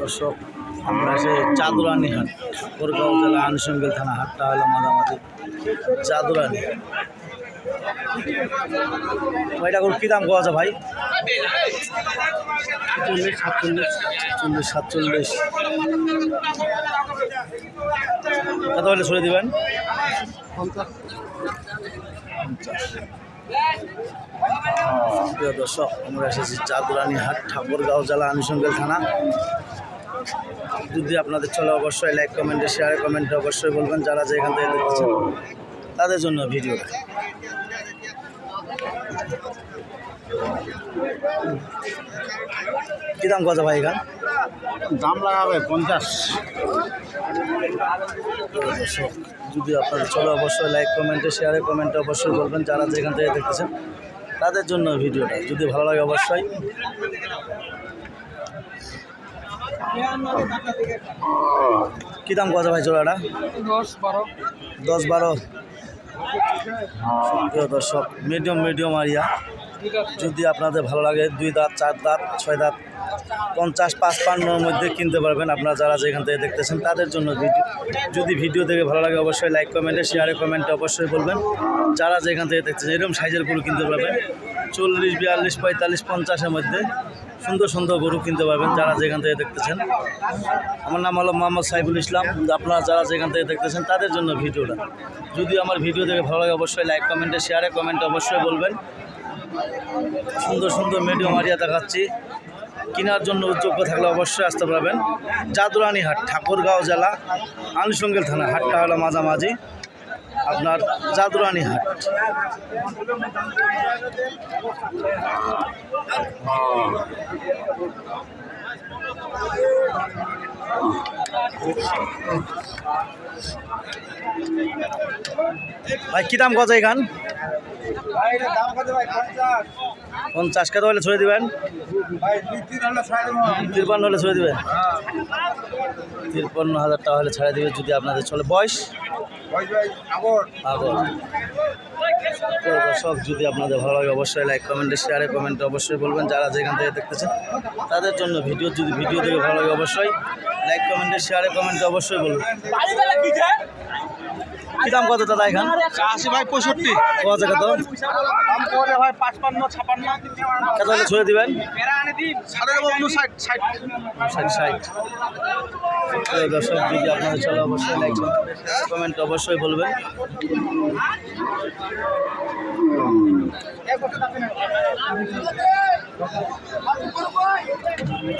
দর্শক, আমরা সে চাঁদুরানি হাট ঠাকুরগাঁও জেলা আনুষঙ্গিক থানা হাটটা হলো মাঝামাঝি চাঁদুরানি। ভাইটা করে কী দাম আছে ভাই? চল্লিশ সাতচল্লিশ চল্লিশ, সাতচল্লিশ। কত হলে ছড়ে দিবেন? পঞ্চাশ। প্রিয় দর্শক, আমরা এসেছি চাঁদুরানি হাট ঠাকুরগাঁও জেলা আনুষঙ্গিক থানা। যদি আপনাদের চলে অবশ্যই লাইক কমেন্টে শেয়ারে কমেন্টে অবশ্যই বলবেন যারা যে এখান থেকে দেখছেন, তাদের জন্য ভিডিওটা কী দাম কত ভাই এখান? দাম লাগাবে পঞ্চাশ। যদি আপনাদের চলে অবশ্যই লাইক কমেন্টে শেয়ারে কমেন্টে অবশ্যই বলবেন যারা যেখান থেকে দেখতেছেন তাদের জন্য ভিডিওটা। যদি ভালো লাগে অবশ্যই। কী দাম কত ভাই জোড়াটা? দশ বারো। দশ বারো। দর্শক মিডিয়াম মিডিয়াম আরিয়া যদি আপনাদের ভালো লাগে, দুই দাঁত, চার দাঁত, ছয় দাঁত, পঞ্চাশ, পাঁচপান্নর মধ্যে কিনতে পারবেন। আপনারা যারা যেখান থেকে দেখতেছেন, তাদের জন্য ভিডিও যদি ভিডিও দেখে ভালো লাগে, অবশ্যই লাইক কমেন্টে শেয়ারে কমেন্টে অবশ্যই বলবেন। যারা যেখান থেকে দেখতেছেন, এরকম সাইজের গরু কিনতে পারবেন। চল্লিশ, বিয়াল্লিশ, পঁয়তাল্লিশ, পঞ্চাশের মধ্যে সুন্দর সুন্দর গরু কিনতে পারবেন যারা যেখান থেকে দেখতেছেন। আমার নাম হলো মোহাম্মদ সাইফুল ইসলাম। আপনারা যারা যেখান থেকে দেখতেছেন, তাদের জন্য ভিডিওটা। যদি আমার ভিডিও দেখে ভালো লাগে, অবশ্যই লাইক কমেন্টে শেয়ারে কমেন্টে অবশ্যই বলবেন। সুন্দর সুন্দর মিডিয়াম আরিয়া দেখাচ্ছি। কেনার জন্য উদ্যোগ্য থাকলে অবশ্যই আসতে পারবেন। জাদুরানি হাট, ঠাকুরগাঁও জেলা আনুষঙ্গিক থানা, হাটটা হলো মাঝামাঝি। আপনার জাদুরানি হাট। ভাই কী দাম কত এখান? পঞ্চাশ। কত হলে ছড়ে দিবেন? তিরপান্ন হলে ছড়ে দিবেন? তিরপান্ন হাজার টাকা হলে ছাড়ে দিবে যদি আপনাদের চলে। বয়স? দর্শক যদি আপনাদের ভালো লাগে অবশ্যই লাইক কমেন্টে শেয়ারে কমেন্টে অবশ্যই বলবেন। যারা যেখান থেকে দেখতেছেন তাদের জন্য ভিডিও যদি ভিডিও দেখে ভালো লাগে অবশ্যই লাইক কমেন্টে শেয়ারে কমেন্টে অবশ্যই বলবেন কী দাম কত দাদা এখান? আশি ভাই পঁয়ষট্টি। কত কত ভাই পাঁচপান্ন ছাপান্ন। কত হলে ছড়ে দিবেন? ষাট ষাট। ষাট তো দর্শক যদি আপনাদের চলে অবশ্যই লাইক কমেন্ট অবশ্যই বলবেন।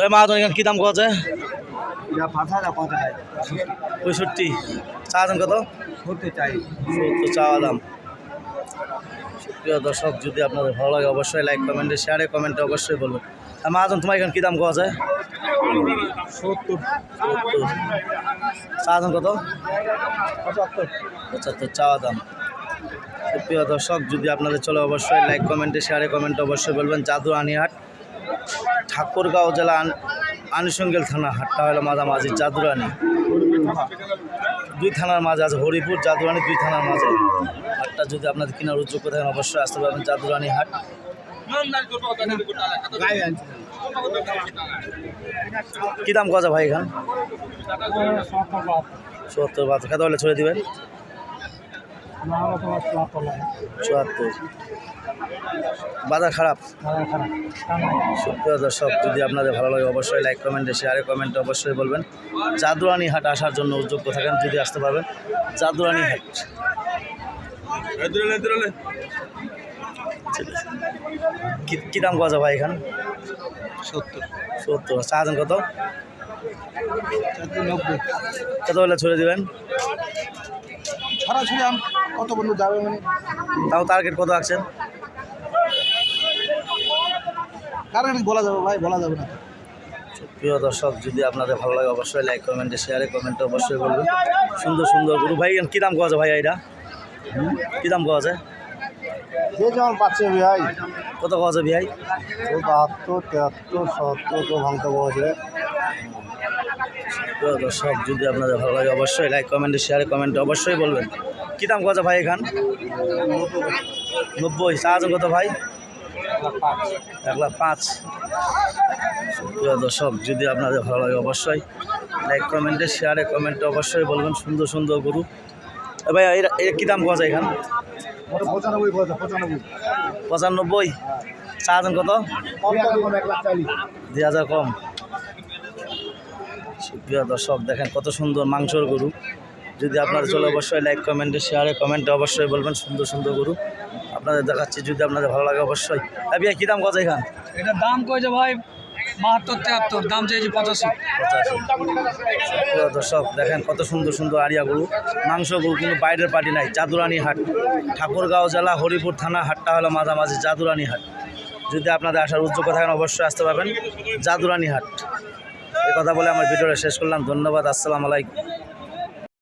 ওই মা এখানে কী দাম কত পাঁচ হাজার কত পঁয়ষট্টি। চা দাম কত? করতে চাই। সত্তর চাওয়া দাম প্রিয় দর্শক যদি আপনাদের ভালো লাগে অবশ্যই লাইক কমেন্টে শেয়ারে কমেন্টে অবশ্যই বলবেন। আর মাহাজন তোমার এখানে কী দাম কত যায়? সত্তর। সত্তর। চা দাম কত? পঁচাত্তর। পঁচাত্তর চাওয়া দাম প্রিয় দর্শক যদি আপনাদের চলে অবশ্যই লাইক কমেন্টে শেয়ারে কমেন্টে অবশ্যই বলবেন। জাদু আনিহাট ঠাকুরগাঁও জেলা আন- আনুষঙ্গিক থানা হাটটা হলো মাঝামাঝি জাদুরানি। দুই থানার মাঝে আছে হরিপুর, জাদুরানি দুই থানার মাঝে। হাটটা যদি আপনাদের কেনার উদ্যোগ থাকেন, অবশ্যই আসতে পারবেন জাদুরানি হাট। কী দাম কথা ভাই এখান? সত্তর বাদ কত হলে ছড়ে দিবেন? চুয়াত্তর। বাজার খারাপ? সুপ্রিয় দর্শক যদি আপনাদের ভালো লাগে অবশ্যই লাইক কমেন্টে শেয়ারে কমেন্টে অবশ্যই বলবেন। জাদুরানি হাট আসার জন্য উদ্যোগ্য থাকেন যদি আসতে পারবেন। জাদুরানি হাট। কি- কি দাম কথা ভাই এখানে? সত্তর। সত্তর। চা কত? নব্বই। কত হলে ছড়ে দিবেন? সরাসরি আম কত বন্ধু যাবে মানে? তাও টার্গেট কত আছেন কারণ বলা যাবে ভাই? বলা যাবে না প্রিয় দর্শক যদি আপনাদের ভালো লাগে অবশ্যই লাইক কমেন্টে শেয়ারে কমেন্টে অবশ্যই বলবেন। সুন্দর সুন্দর গুরু। ভাই কী দাম কোয়া আছে ভাই এটা কী দাম কোয়া আছে? যে যেমন পাচ্ছে ভাই কত কোয়া আছে ভাই বাহাত্তর তেহাত্তর সত্তর তো ভাঙতে বসে প্রিয় দর্শক, যদি আপনাদের ভালো লাগে অবশ্যই লাইক কমেন্টে শেয়ারে কমেন্টে অবশ্যই বলবেন। কী দাম আছে ভাই এখান? নব্বই। চা কত ভাই? এক লাখ পাঁচ। দর্শক, যদি আপনাদের ভালো লাগে অবশ্যই লাইক কমেন্টে শেয়ারে কমেন্টে অবশ্যই বলবেন, সুন্দর সুন্দর গরু। ভাই এটা কী দাম পাওয়া যায় এখান? পঁচানব্বই। পঁচানব্বই। কত? দুই হাজার কম। প্রিয় দর্শক দেখেন কত সুন্দর মাংসর গরু। যদি আপনাদের চলে অবশ্যই লাইক কমেন্টে শেয়ারে কমেন্টে অবশ্যই বলবেন সুন্দর সুন্দর গরু। আপনাদের দেখাচ্ছি যদি আপনাদের ভালো লাগে অবশ্যই। ভাইয়া কী দাম কত এখান? এটার দাম কয়েছে ভাই? বাহাত্তর তিয়াত্তর দাম চাইছি পঁচাশি। পঁচাশি। দর্শক দেখেন কত সুন্দর সুন্দর আড়িয়া গরু। মাংস গরু কিন্তু বাইরের পার্টি নাই জাদুরানি হাট। ঠাকুরগাঁও জেলা হরিপুর থানা হাটটা হলো মাঝামাঝি জাদুরানি হাট। যদি আপনাদের আসার উদ্যোগ থাকেন অবশ্যই আসতে পারবেন। জাদুরানি হাট। কথা বলে আমার ভিডিওটা শেষ করলাম। ধন্যবাদ আসসালামু আলাইকুম।